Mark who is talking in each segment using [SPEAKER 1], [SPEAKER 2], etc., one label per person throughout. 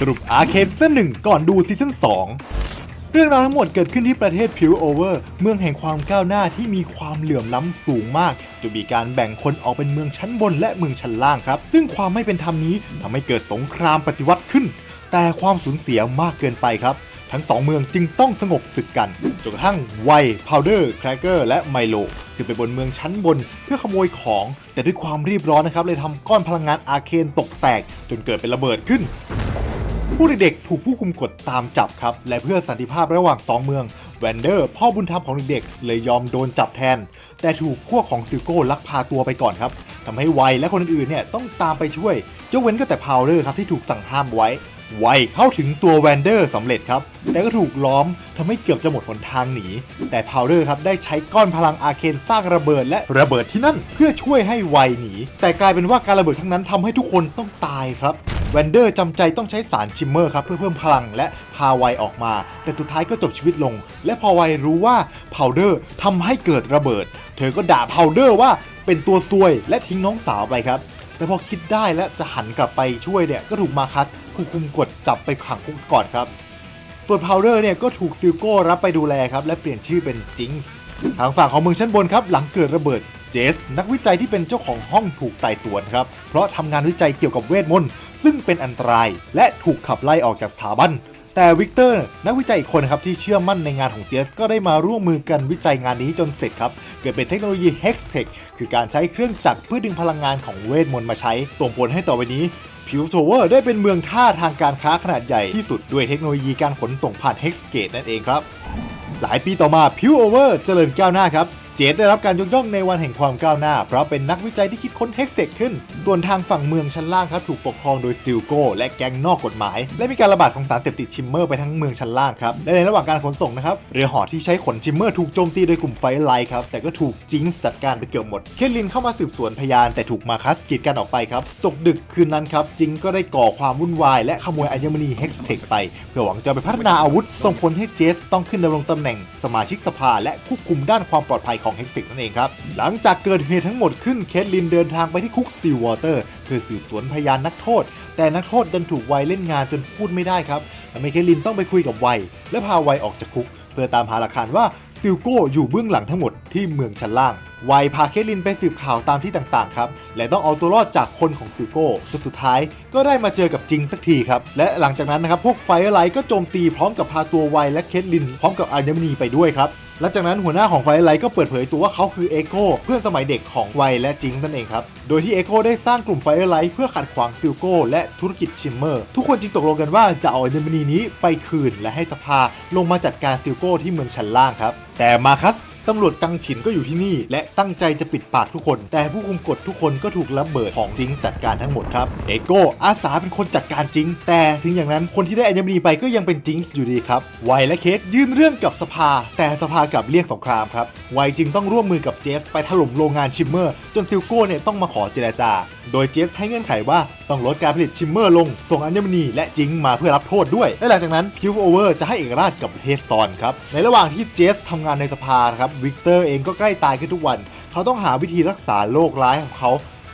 [SPEAKER 1] สรุปอาร์เคนซีซั่นหนึ่งก่อนดูซีซั่น2เรื่องราวทั้งหมดเกิดขึ้นที่ประเทศพิวโอเวอร์เมืองแห่งความก้าวหน้าที่มีความเหลื่อมล้ำสูงมากจนมีการแบ่งคนออกเป็นเมืองชั้นบนและเมืองชั้นล่างครับ ซึ่งความไม่เป็นธรรมนี้ทำให้เกิดสงครามปฏิวัติขึ้น แต่ความสูญเสียมากเกินไปครับ ทั้งสองเมืองจึงต้องสงบศึกกันจนกระทั่งไวพาวเดอร์แครเกอร์และไมโลขึ้นไปบนเมืองชั้นบนเพื่อขโมยของ แต่ด้วยความรีบร้อนนะครับเลยทำก้อนพลังงานอาเคนตกแตก จนเกิดเป็นระเบิดขึ้น ผู้เด็กๆถูกผู้คุมกฎตามจับครับ และเพื่อสันติภาพระหว่างสองเมือง แวนเดอร์ พ่อบุญธรรมของเด็กๆเลยยอมโดนจับแทน แต่ถูกพวกของซิลโก้ลักพาตัวไปก่อนครับทำให้ไวและคนอื่นๆเนี่ยต้องตามไปช่วยยกเว้นก็แต่พาวเดอร์ครับที่ถูกสั่งห้ามไว้ ไวเข้าถึงตัวแวนเดอร์สำเร็จครับ แต่ก็ถูกล้อมทำให้เกือบจะหมดหนทางหนี แต่พาวเดอร์ครับได้ใช้ก้อนพลังอาเคนสร้างระเบิดและระเบิดที่นั่น เพื่อช่วยให้ไวหนี แต่กลายเป็นว่าการระเบิดครั้งนั้นทำให้ทุกคนต้องตายครับ แวนเดอร์จำใจต้องใช้สารชิมเมอร์ครับเพื่อเพิ่มพลังและพาไวออกมา แต่สุดท้ายก็จบชีวิตลง และพอไวรู้ว่าพาวเดอร์ทำให้เกิดระเบิด เธอก็ด่าพาวเดอร์ว่าเป็นตัวซวยและทิ้งน้องสาวไปครับแต่พอคิดได้และจะหันกลับไปช่วยเนี่ยก็ถูกมาคัสผู้คุมกฎจับไปขังคุกก่อนครับส่วนพาวเดอร์เนี่ยก็ถูกซิลโก้รับไปดูแลครับและเปลี่ยนชื่อเป็นจิงส์ ทางฝั่งของเมืองชั้นบนครับ หลังเกิดระเบิดเจส นักวิจัยที่เป็นเจ้าของห้องถูกไต่สวนครับ เพราะทำงานวิจัยเกี่ยวกับเวทมนต์ซึ่งเป็นอันตราย และถูกขับไล่ออกจากสถาบัน แต่วิกเตอร์ นักวิจัยอีกคนครับที่เชื่อมั่นในงานของเจส ก็ได้มาร่วมมือกันวิจัยงานนี้จนเสร็จครับ เกิดเป็นเทคโนโลยี Hextech คือการใช้เครื่องจักรเพื่อดึงพลังงานของเวทมนต์มาใช้ ส่งผลให้ต่อไปนี้พิวโซเวอร์ได้เป็นเมืองท่าทางการค้าขนาดใหญ่ที่สุดด้วยเทคโนโลยีการขนส่งผ่าน Hex Gate นั่นเองครับ หลายปีต่อมาพิวโอเวอร์เจริญก้าวหน้าครับ จดได้รับการยกย่องในวันแห่งความก้าวหน้า เพราะเป็นนักวิจัยที่คิดค้นเฮกเซกขึ้น ส่วนทางฝั่งเมืองชั้นล่างครับถูกปกครองโดยซิลโก้และแก๊งนอกกฎหมาย และมีการระบาดของสารเสพติดชิมเมอร์ไปทั้งเมืองชั้นล่างครับและในระหว่างการขนส่งนะครับเรือห่อที่ใช้ขนชิมเมอร์ถูกโจมตีโดยกลุ่มไฟไลท์ครับแต่ก็ถูกจิงส์จัดการไปเกือบหมด เคทลินเข้ามาสืบสวนพยานแต่ถูกมาคัสกีดกันออกไปครับตกดึกคืนนั้นครับจิงก็ได้ก่อความวุ่นวายและขโมยอัญมณีเฮกเทคไป เพื่อหวังจะไปพัฒนาอาวุธส่งผลให้เจสต้องขึ้นดำรงตำแหน่งสมาชิกสภาและควบคุมด้านความปลอดภัยของเฮกสิกนั่นเองครับ หลังจากเกิดเหตุทั้งหมดขึ้นเคทลินเดินทางไปที่คุกสตีลวอเตอร์เพื่อสืบสวนพยานนักโทษ แต่นักโทษดันถูกไวเล่นงานจนพูดไม่ได้ครับทำให้เคทลินต้องไปคุยกับไวและพาไวออกจากคุก เพื่อตามหาหลักฐานว่า ซิลโก้อยู่เบื้องหลังทั้งหมดที่เมืองชั้นล่างไวพาเคทลินไปสืบข่าวตามที่ต่างๆครับ และต้องเอาตัวรอดจากคนของซิลโก้จนสุดท้ายก็ได้มาเจอกับจิงสักทีครับ และหลังจากนั้นนะครับพวกไฟไลท์ก็โจมตีพร้อมกับพาตัวไวและเคทลิน พร้อมกับอัญมณีไปด้วยครับ หลังจากนั้นหัวหน้าของไฟไลท์ก็เปิดเผยตัวว่าเขาคือเอโก้เพื่อนสมัยเด็กของไวและจิงนั่นเองครับ โดยที่เอโก้ได้สร้างกลุ่มไฟไลท์เพื่อขัดขวางซิลโก้และธุรกิจชิมเมอร์ ทุกคนจึงตกลงกันว่าจะเอาอัญมณีนี้ไปคืนและให้สภาลงมาจัดการซิลโก้ที่เมืองชั้นล่างครับ แต่มาคัส ตำรวจกังฉินก็อยู่ที่นี่ และตั้งใจจะปิดปากทุกคน แต่ผู้คุมกฎทุกคนก็ถูกระเบิดของจิงจัดการทั้งหมดครับเอโก้อาสาเป็นคนจัดการจิง แต่ถึงอย่างนั้นคนที่ได้อัญมณีไปก็ยังเป็นจิงอยู่ดีครับไวและเคสยื่นเรื่องกับสภา แต่สภากลับเลี่ยงสงครามครับไวจึงต้องร่วมมือกับเจฟไปถล่มโรงงานชิมเมอร์ จนซิลโก้เนี่ยต้องมาขอเจรจา โดยเจฟให้เงื่อนไขว่าต้องลดการผลิตชิมเมอร์ลง ส่งอัญมณีและจิงมาเพื่อรับโทษด้วย และหลังจากนั้นพิวโอเวอร์จะให้เอกราชกับเฮซอนครับ ในระหว่างที่เจฟทำงานในสภาครับวิกเตอร์เองก็ใกล้ตายขึ้นทุกวัน เขาต้องหาวิธีรักษาโรคร้ายของเขา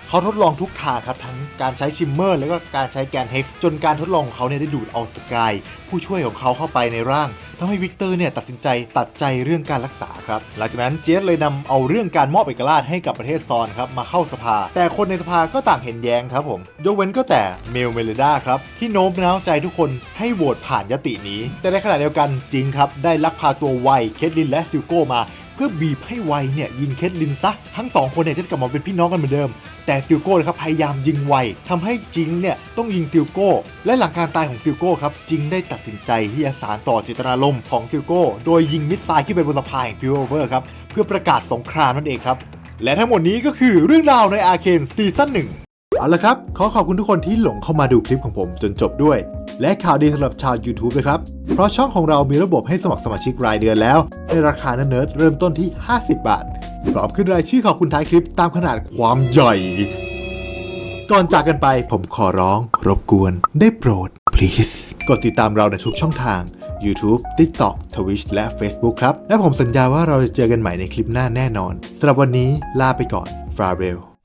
[SPEAKER 1] เขาทดลองทุกทางครับ ทั้งการใช้ชิมเมอร์แล้วก็การใช้แกนเฮกซ์จนการทดลองของเขาเนี่ยได้ดูดเอาสกายผู้ช่วยของเขาเข้าไปในร่าง ทำให้วิกเตอร์เนี่ยตัดสินใจตัดใจเรื่องการรักษาครับ หลังจากนั้นเจสเลยนำเอาเรื่องการมอบเอกราชให้กับประเทศซอนครับมาเข้าสภา แต่คนในสภาก็ต่างเห็นแย้งครับผมยกเว้นก็แต่เมลเมเลดาครับที่โน้มน้าวใจทุกคนให้โหวตผ่านยตินี้ แต่ในขณะเดียวกันจริงครับได้ลักพาตัวไวเคทลินและซิลโก้มาเพื่อบีบให้ไวเนี่ยยิงเคทลินซะ ทั้งสองคนเนี่ยจะกลับมาเป็นพี่น้องกันเหมือนเดิม แต่ซิลโก้ครับพยายามยิงไวทำให้จิงเนี่ยต้องยิงซิลโก้ และหลังการตายของซิลโก้ครับจิงได้ตัดสินใจที่จะสารต่อเจตนารมของซิลโก้โดยยิงมิสไซล์ขึ้นไปบนสะพานแห่งพิวโอเวอร์ครับเพื่อประกาศสงครามนั่นเองครับ และทั้งหมดนี้ก็คือเรื่องราวในอาเคนซีซั่นหนึ่งเอาละครับ ขอขอบคุณทุกคนที่หลงเข้ามาดูคลิปของผมจนจบด้วย และข่าวดีสำหรับชาว YouTube นะครับ เพราะช่องของเรามีระบบให้สมัครสมาชิกรายเดือนแล้ว ในราคาเนิร์ดเริ่มต้นที่ 50 บาทพร้อมขึ้นรายชื่อขอบคุณท้ายคลิปตามขนาดความใหญ่ ก่อนจากกันไปผมขอร้อง รบกวนได้โปรด please กดติดตามเราในทุกช่องทาง YouTube, TikTok, Twitch และ Facebook ครับ และผมสัญญาว่าเราจะเจอกันใหม่ในคลิปหน้าแน่นอนสำหรับวันนี้ลาไปก่อนฟราเบล